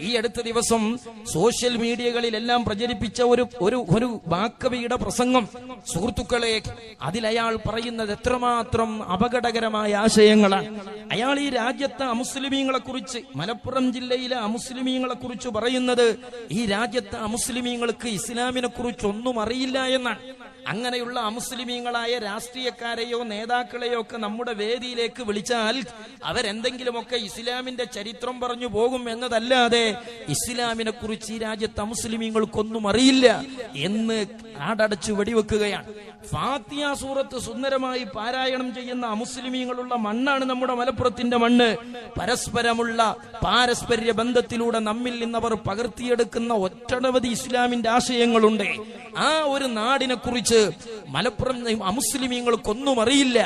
ഈ അടുത്ത ദിവസം സോഷ്യൽ മീഡിയകളിലെല്ലാം പ്രചരിപ്പിച്ച ഒരു ഒരു ഒരു വാക്കവിയുടെ പ്രസംഗം. സുഹൃത്തുക്കളെ അതിലയാൾ പറയുന്നത് എത്രമാത്രം അപകടകരമായ ആശയങ്ങളാണ്. അയാൾ ഈ രാജ്യത്തെ അമുസ്ലിമീങ്ങളെ കുറിച്ച് മലപ്പുറം ജില്ലയിലെ അമുസ്ലിമീങ്ങളെ കുറിച്ച് പറയുന്നത് ഈ രാജ്യത്തെ അമുസ്ലിമീങ്ങൾക്ക് ഇസ്ലാമിനെ കുറിച്ച് ഒന്നും അറിയില്ല എന്നാണ്. അങ്ങനെയുള്ള അമുസ്ലിമീങ്ങളായ രാഷ്ട്രീയക്കാരെയോ നേതാക്കളെയോ ഒക്കെ നമ്മുടെ വേദിയിലേക്ക് വിളിച്ചാൽ അവരെന്തെങ്കിലുമൊക്കെ ഇസ്ലാമിന്റെ ചരിത്രം പറഞ്ഞു പോകും എന്നതല്ലാതെ ഇസ്ലാമിനെ കുറിച്ച് ഈ രാജ്യത്ത് അമുസ്ലിമീങ്ങൾക്കൊന്നും അറിയില്ല എന്ന് ആടടച്ചു വെടിവെക്കുകയാണ്. ഫാത്തിയ സൂറത്ത് സുന്ദരമായി പാരായണം ചെയ്യുന്ന അമുസ്ലിമീങ്ങളുള്ള മണ്ണാണ് നമ്മുടെ മലപ്പുറത്തിന്റെ മണ്ണ്. പരസ്പരമുള്ള പാരസ്പര്യ ബന്ധത്തിലൂടെ നമ്മിൽ നിന്നവർ പകർത്തിയെടുക്കുന്ന ഒറ്റനവധി ഇസ്ലാമിന്റെ ആശയങ്ങളുണ്ട്. ആ ഒരു നാടിനെ കുറിച്ച് മലപ്പുറം അമുസ്ലിമീങ്ങൾക്കൊന്നും അറിയില്ല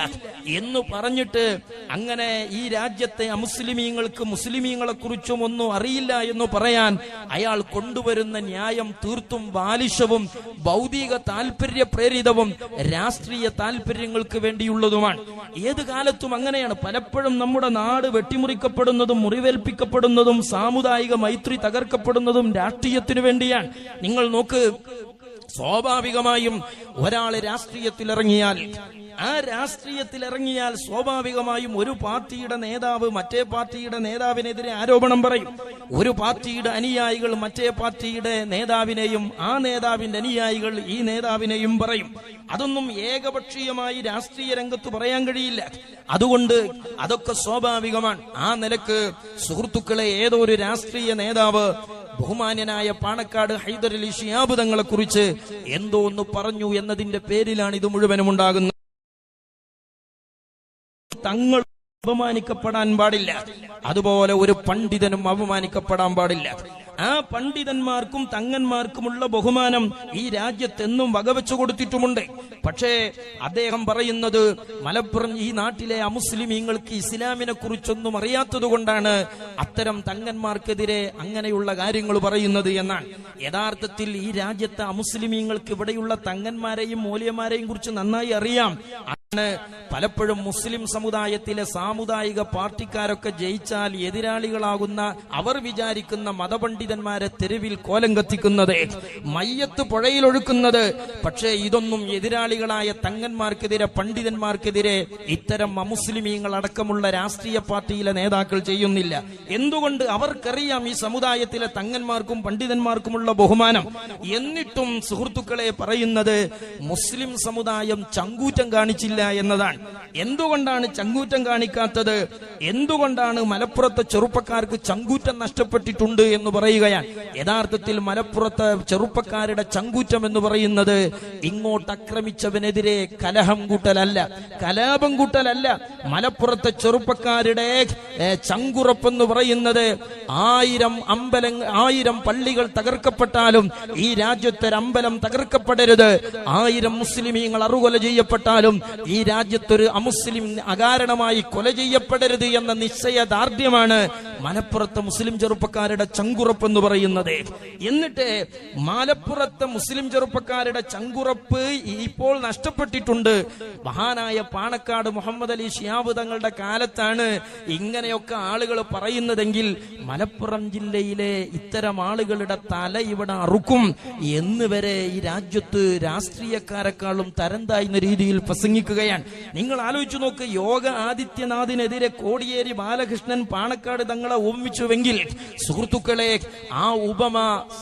എന്ന് പറഞ്ഞിട്ട് അങ്ങനെ ഈ രാജ്യത്തെ അമുസ്ലിമീങ്ങൾക്ക് മുസ്ലിമീങ്ങളെ കുറിച്ചും ഒന്നും അറിയില്ല എന്ന് പറയാൻ അയാൾ കൊണ്ടുവരുന്ന ന്യായം തീർത്തും ബാലിശവും ഭൗതിക താല്പര്യ പ്രേരിതവും രാഷ്ട്രീയ താല്പര്യങ്ങൾക്ക് വേണ്ടിയുള്ളതുമാണ്. ഏത് കാലത്തും അങ്ങനെയാണ്. പലപ്പോഴും നമ്മുടെ നാട് വെട്ടിമുറിക്കപ്പെടുന്നതും മുറിവേൽപ്പിക്കപ്പെടുന്നതും സാമുദായിക മൈത്രി തകർക്കപ്പെടുന്നതും രാഷ്ട്രീയത്തിനു വേണ്ടിയാണ്. നിങ്ങൾ നോക്ക് സ്വാഭാവികമായും ഒരാൾ രാഷ്ട്രീയത്തിൽ ഇറങ്ങിയാൽ ആ രാഷ്ട്രീയത്തിൽ ഇറങ്ങിയാൽ സ്വാഭാവികമായും ഒരു പാർട്ടിയുടെ നേതാവ് മറ്റേ പാർട്ടിയുടെ നേതാവിനെതിരെ ആരോപണം പറയും. ഒരു പാർട്ടിയുടെ അനുയായികൾ മറ്റേ പാർട്ടിയുടെ നേതാവിനെയും ആ നേതാവിന്റെ അനുയായികൾ ഈ നേതാവിനെയും പറയും. അതൊന്നും ഏകപക്ഷീയമായി രാഷ്ട്രീയ രംഗത്ത് പറയാൻ കഴിയില്ല. അതുകൊണ്ട് അതൊക്കെ സ്വാഭാവികമാണ്. ആ നിലയ്ക്ക് സുഹൃത്തുക്കളെ ഏതോ ഒരു രാഷ്ട്രീയ നേതാവ് ബഹുമാന്യനായ പാണക്കാട് ഹൈദരലി അലി ഷിയാബ് തങ്ങളെ കുറിച്ച് എന്തോ ഒന്ന് പറഞ്ഞു എന്നതിന്റെ പേരിലാണ് ഇത് മുഴുവനും ഉണ്ടാകുന്നത്. തങ്ങൾ അപമാനിക്കപ്പെടാൻ പാടില്ല. അതുപോലെ ഒരു പണ്ഡിതനും അപമാനിക്കപ്പെടാൻ പാടില്ല. ആ പണ്ഡിതന്മാർക്കും തങ്ങന്മാർക്കുമുള്ള ബഹുമാനം ഈ രാജ്യത്തെന്നും വകവെച്ചു കൊടുത്തിട്ടുമുണ്ട്. പക്ഷേ അദ്ദേഹം പറയുന്നത് മലപ്പുറം ഈ നാട്ടിലെ അമുസ്ലിമീങ്ങൾക്ക് ഇസ്ലാമിനെ കുറിച്ചൊന്നും അറിയാത്തത് കൊണ്ടാണ് അത്തരം തങ്ങന്മാർക്കെതിരെ അങ്ങനെയുള്ള കാര്യങ്ങൾ പറയുന്നത് എന്നാണ്. യഥാർത്ഥത്തിൽ ഈ രാജ്യത്തെ അമുസ്ലിമീങ്ങൾക്ക് ഇവിടെയുള്ള തങ്ങന്മാരെയും മൂല്യന്മാരെയും കുറിച്ച് നന്നായി അറിയാം. പലപ്പോഴും മുസ്ലിം സമുദായത്തിലെ സാമുദായിക പാർട്ടിക്കാരൊക്കെ ജയിച്ചാൽ എതിരാളികളാകുന്ന അവർ വിചാരിക്കുന്ന മതപണ്ഡിതന്മാരെ തെരുവിൽ കോലം കത്തിക്കുന്നത് മയ്യത്ത് പുഴയിലൊഴുക്കുന്നത്. പക്ഷേ ഇതൊന്നും എതിരാളികളായ തങ്ങന്മാർക്കെതിരെ പണ്ഡിതന്മാർക്കെതിരെ ഇത്തരം അമുസ്ലിമീങ്ങൾ അടക്കമുള്ള രാഷ്ട്രീയ പാർട്ടിയിലെ നേതാക്കൾ ചെയ്യുന്നില്ല. എന്തുകൊണ്ട് അവർക്കറിയാം ഈ സമുദായത്തിലെ തങ്ങന്മാർക്കും പണ്ഡിതന്മാർക്കുമുള്ള ബഹുമാനം? എന്നിട്ടും സുഹൃത്തുക്കളെ പറയുന്നത് മുസ്ലിം സമുദായം ചങ്കൂറ്റം കാണിച്ചില്ല എന്നതാണ്. എന്തുകൊണ്ടാണ് ചങ്കൂറ്റം കാണിക്കാത്തത്? എന്തുകൊണ്ടാണ് മലപ്പുറത്തെ ചെറുപ്പക്കാർക്ക് ചങ്കൂറ്റം നഷ്ടപ്പെട്ടിട്ടുണ്ട് എന്ന് പറയുകയാണ്? യഥാർത്ഥത്തിൽ മലപ്പുറത്തെ ചെറുപ്പക്കാരുടെ ചങ്കൂറ്റം എന്ന് പറയുന്നത് ഇങ്ങോട്ട് ആക്രമിച്ചവനെതിരെ കലഹം കൂട്ടലല്ല. കലാപം കൂട്ടലല്ല. മലപ്പുറത്തെ ചെറുപ്പക്കാരുടെ ചങ്കുറപ്പെന്ന് പറയുന്നത് ആയിരം അമ്പലങ്ങൾ ആയിരം പള്ളികൾ തകർക്കപ്പെട്ടാലും ഈ രാജ്യത്തെ അമ്പലം തകർക്കപ്പെടരുത്. ആയിരം മുസ്ലിമീങ്ങൾ അറുകൊല ചെയ്യപ്പെട്ടാലും ഈ രാജ്യത്തൊരു അമുസ്ലിം അകാരണമായി കൊല ചെയ്യപ്പെടരുത് എന്ന നിശ്ചയദാർഢ്യമാണ് മലപ്പുറത്തെ മുസ്ലിം ചെറുപ്പക്കാരുടെ ചങ്കുറപ്പ് എന്ന് പറയുന്നത്. എന്നിട്ട് മലപ്പുറത്തെ മുസ്ലിം ചെറുപ്പക്കാരുടെ ചങ്കുറപ്പ് ഇപ്പോൾ നഷ്ടപ്പെട്ടിട്ടുണ്ട്. മഹാനായ പാണക്കാട് മുഹമ്മദ് അലി ഷിയാബ് തങ്ങളുടെ കാലത്താണ് ഇങ്ങനെയൊക്കെ ആളുകൾ പറയുന്നതെങ്കിൽ മലപ്പുറം ജില്ലയിലെ ഇത്തരം ആളുകളുടെ തല ഇവിടെ അറുക്കും. എന്ന് വരെ ഈ രാജ്യത്ത് രാഷ്ട്രീയക്കാരെക്കാളും തരം താഴ്ന്ന രീതിയിൽ പ്രസംഗിക്കുകയാണ്. നിങ്ങൾ ആലോചിച്ചു നോക്ക് യോഗ ആദിത്യനാഥിനെതിരെ കോടിയേരി ബാലകൃഷ്ണൻ പാണക്കാട് തങ്ങളെ ഉപമിച്ചുവെങ്കിൽ സുഹൃത്തുക്കളെ ആ ഉപമ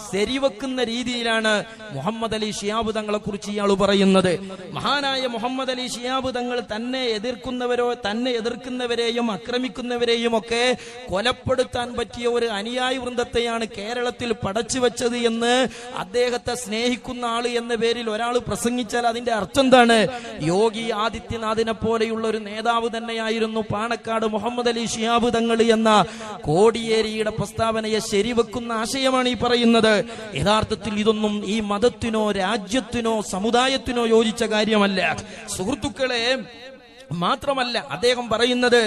ശരിവെക്കുന്ന രീതിയിലാണ് മുഹമ്മദ് അലി ഷിയാബ് തങ്ങളെ കുറിച്ച് ഇയാൾ പറയുന്നത്. മഹാനായ മുഹമ്മദ് അലി ഷിയാബ് തങ്ങൾ തന്നെ എതിർക്കുന്നവരോ തന്നെ എതിർക്കുന്നവരെയും ആക്രമിക്കുന്നവരെയും ഒക്കെ കൊലപ്പെടുത്താൻ പറ്റിയ ഒരു അനുയായി വൃന്ദത്തെയാണ് കേരളത്തിൽ പടച്ചു വെച്ചത് എന്ന് അദ്ദേഹത്തെ സ്നേഹിക്കുന്ന ആൾ എന്ന പേരിൽ ഒരാൾ പ്രസംഗിച്ചാൽ അതിന്റെ അർത്ഥം എന്താണ്? യോഗി ആദിത്യനാഥിനെ പോലെയുള്ള ഒരു നേതാവ് തന്നെയായിരുന്നു പാണക്കാട് മുഹമ്മദ് അലി ഷിയാബ് തങ്ങൾ എന്ന കോടിയേരിയുടെ പ്രസ്താവനയെ ശരിവെക്കുന്ന ആശയമാണ് ഈ പറയുന്നത്. യഥാർത്ഥത്തിൽ ഇതൊന്നും ഈ മതത്തിനോ രാജ്യത്തിനോ സമുദായത്തിനോ യോജിച്ച കാര്യമല്ല. സുഹൃത്തുക്കളെ മാത്രമല്ല അദ്ദേഹം പറയുന്നത്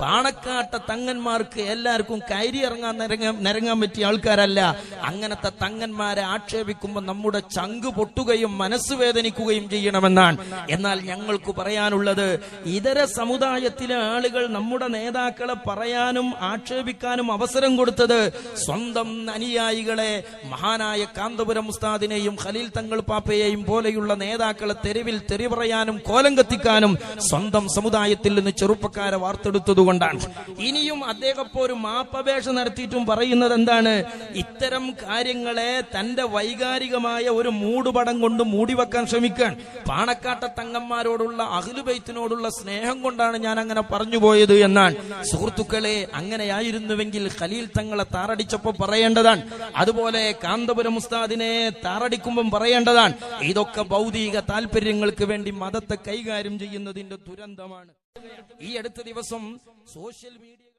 പാണക്കാട്ട തങ്ങന്മാർക്ക് എല്ലാവർക്കും കയറി ഇറങ്ങാൻ നിരങ്ങാൻ പറ്റിയ ആൾക്കാരല്ല. അങ്ങനത്തെ തങ്ങന്മാരെ ആക്ഷേപിക്കുമ്പോൾ നമ്മുടെ ചങ്ക് പൊട്ടുകയും മനസ്സ് വേദനിക്കുകയും ചെയ്യണമെന്നാണ്. എന്നാൽ ഞങ്ങൾക്ക് പറയാനുള്ളത് ഇതര സമുദായത്തിലെ ആളുകൾ നമ്മുടെ നേതാക്കളെ പറയാനും ആക്ഷേപിക്കാനും അവസരം കൊടുത്തത് സ്വന്തം അനുയായികളെ മഹാനായ കാന്തപുരം ഉസ്താദിനെയും ഖലീൽ തങ്ങൾ പാപ്പയെയും പോലെയുള്ള നേതാക്കളെ തെരുവിൽ തെറി പറയാനും കോലം കത്തിക്കാനും സ്വന്തം സമുദായത്തിൽ നിന്ന് ചെറുപ്പക്കാരെ വാർത്തെടുത്തതുകൊണ്ടാണ്. ഇനിയും അദ്ദേഹം ഇപ്പോ ഒരു മാപ്പപേക്ഷ നടത്തിയിട്ടും പറയുന്നത് എന്താണ്? ഇത്തരം കാര്യങ്ങളെ തന്റെ വൈകാരികമായ ഒരു മൂടുപടം കൊണ്ട് മൂടിവെക്കാൻ ശ്രമിക്കാൻ പാണക്കാട്ട തങ്ങന്മാരോടുള്ള അഖിലുബൈത്തിനോടുള്ള സ്നേഹം കൊണ്ടാണ് ഞാൻ അങ്ങനെ പറഞ്ഞു പോയത് എന്നാണ്. സുഹൃത്തുക്കളെ അങ്ങനെയായിരുന്നുവെങ്കിൽ ഖലീൽ തങ്ങളെ താറടിച്ചപ്പോ പറയേണ്ടതാണ്. അതുപോലെ കാന്തപുരം ഉസ്താദിനെ താറടിക്കുമ്പം പറയേണ്ടതാണ്. ഇതൊക്കെ ഭൗതിക താല്പര്യങ്ങൾക്ക് വേണ്ടി മതത്തെ കൈകാര്യം ചെയ്യുന്നതിന്റെ ദുരന്തമാണ് ഈ അടുത്ത ദിവസം സോഷ്യൽ മീഡിയ